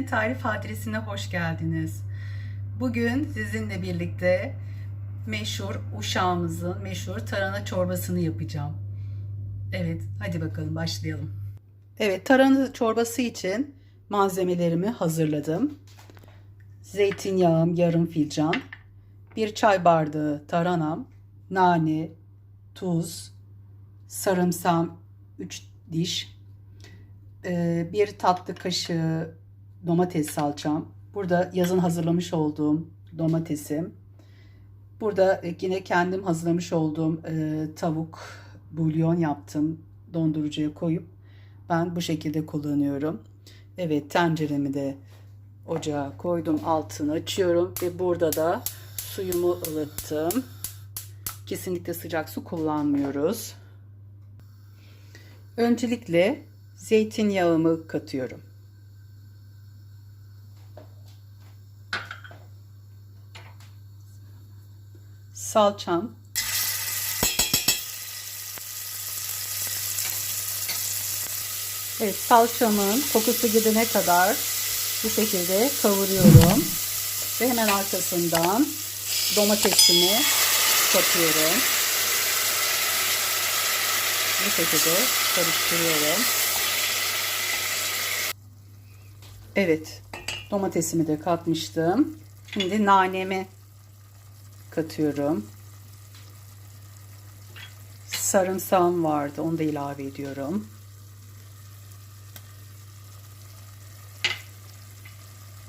Annemin Tarif Adresine hoş geldiniz. Bugün sizinle birlikte meşhur uşağımızın meşhur tarhana çorbasını yapacağım. Evet, hadi bakalım başlayalım. Evet, tarhana çorbası için malzemelerimi hazırladım. Zeytinyağım yarım fincan, bir çay bardağı tarhanam, nane, tuz, sarımsağım 3 diş, bir tatlı kaşığı domates salçam. Burada yazın hazırlamış olduğum domatesim. Burada e, yine kendim hazırlamış olduğum e, tavuk bulyon yaptım. Dondurucuya koyup ben bu şekilde kullanıyorum. Evet tenceremi de ocağa koydum. Altını açıyorum ve burada da suyumu ılıttım. Kesinlikle sıcak su kullanmıyoruz. Öncelikle zeytinyağımı katıyorum. Salçam. Evet, salçamın kokusu gidene kadar bu şekilde kavuruyorum. Ve hemen arkasından domatesimi katıyorum. Bu şekilde karıştırıyorum. Evet, domatesimi de katmıştım. Şimdi nanemi katıyorum. Sarımsağım vardı, onu da ilave ediyorum.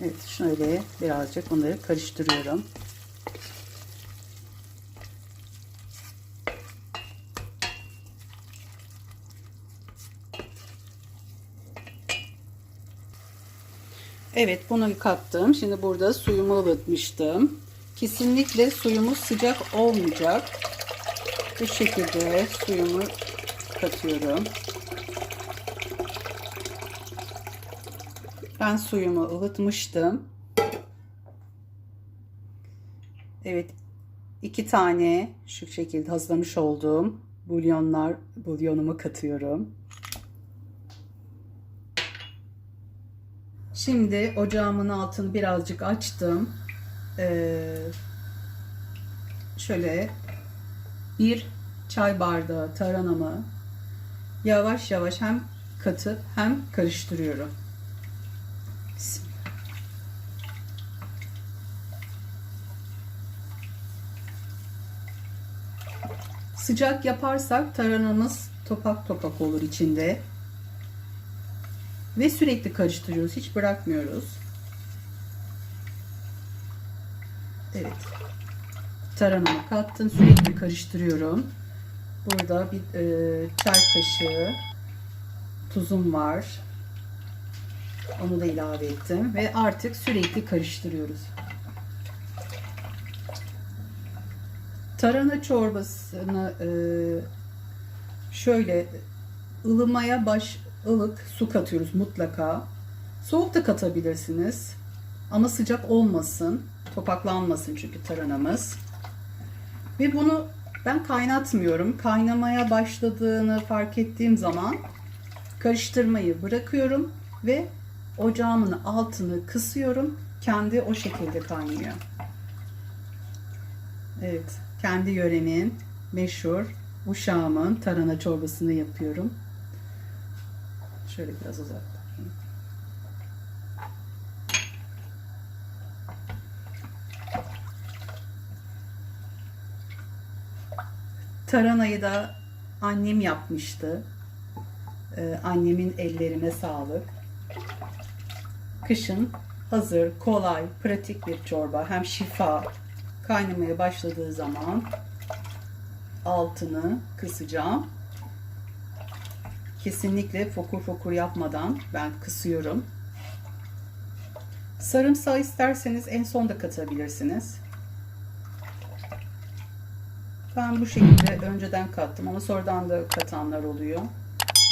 Evet, şöyle birazcık bunları karıştırıyorum. Evet bunu kattım. Şimdi burada suyumu ılıtmıştım. Kesinlikle suyumuz sıcak olmayacak. Bu şekilde suyumu katıyorum. Ben suyumu ılıtmıştım. Evet iki tane şu şekilde hazırlamış olduğum bulyonlar bulyonumu katıyorum. Şimdi ocağımın altını birazcık açtım. Ee, şöyle bir çay bardağı taranamı yavaş yavaş hem katıp hem karıştırıyorum. Sıcak yaparsak taranamız topak topak olur içinde. Ve sürekli karıştırıyoruz. Hiç bırakmıyoruz. Evet. Taranamı kattım. Sürekli karıştırıyorum. Burada bir e, çay kaşığı tuzum var. Onu da ilave ettim. Ve artık sürekli karıştırıyoruz. Tarhana çorbasını e, şöyle ılımaya baş ılık su katıyoruz mutlaka. Soğuk da katabilirsiniz. Ama sıcak olmasın. Topaklanmasın çünkü taranamız. Ve bunu ben kaynatmıyorum. Kaynamaya başladığını fark ettiğim zaman karıştırmayı bırakıyorum ve ocağımın altını kısıyorum. Kendi o şekilde kaynıyor. Evet, kendi yöremin meşhur uşağımın tarhana çorbasını yapıyorum. Şöyle biraz uzaklaşayım. Taranayı da annem yapmıştı. Ee, annemin ellerine sağlık. Kışın hazır, kolay, pratik bir çorba. Hem şifa. Kaynamaya başladığı zaman altını kısacağım. Kesinlikle fokur fokur yapmadan ben kısıyorum. Sarımsağı isterseniz en son da katabilirsiniz. Ben bu şekilde önceden kattım ama sonradan da katanlar oluyor.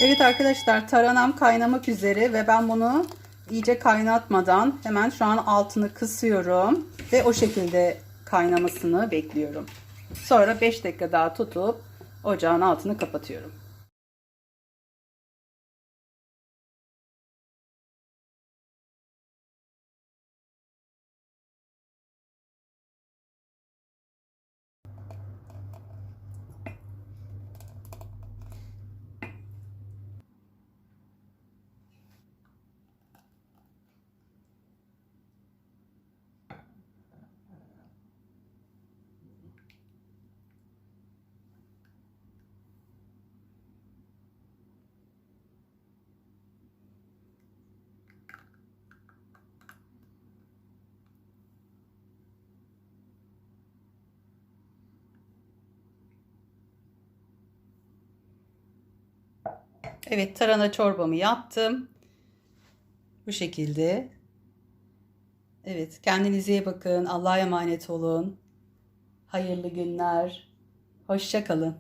Evet arkadaşlar taranam kaynamak üzere ve ben bunu iyice kaynatmadan hemen şu an altını kısıyorum ve o şekilde kaynamasını bekliyorum. Sonra 5 dakika daha tutup ocağın altını kapatıyorum. Evet tarhana çorbamı yaptım. Bu şekilde. Evet kendinize iyi bakın. Allah'a emanet olun. Hayırlı günler. Hoşça kalın.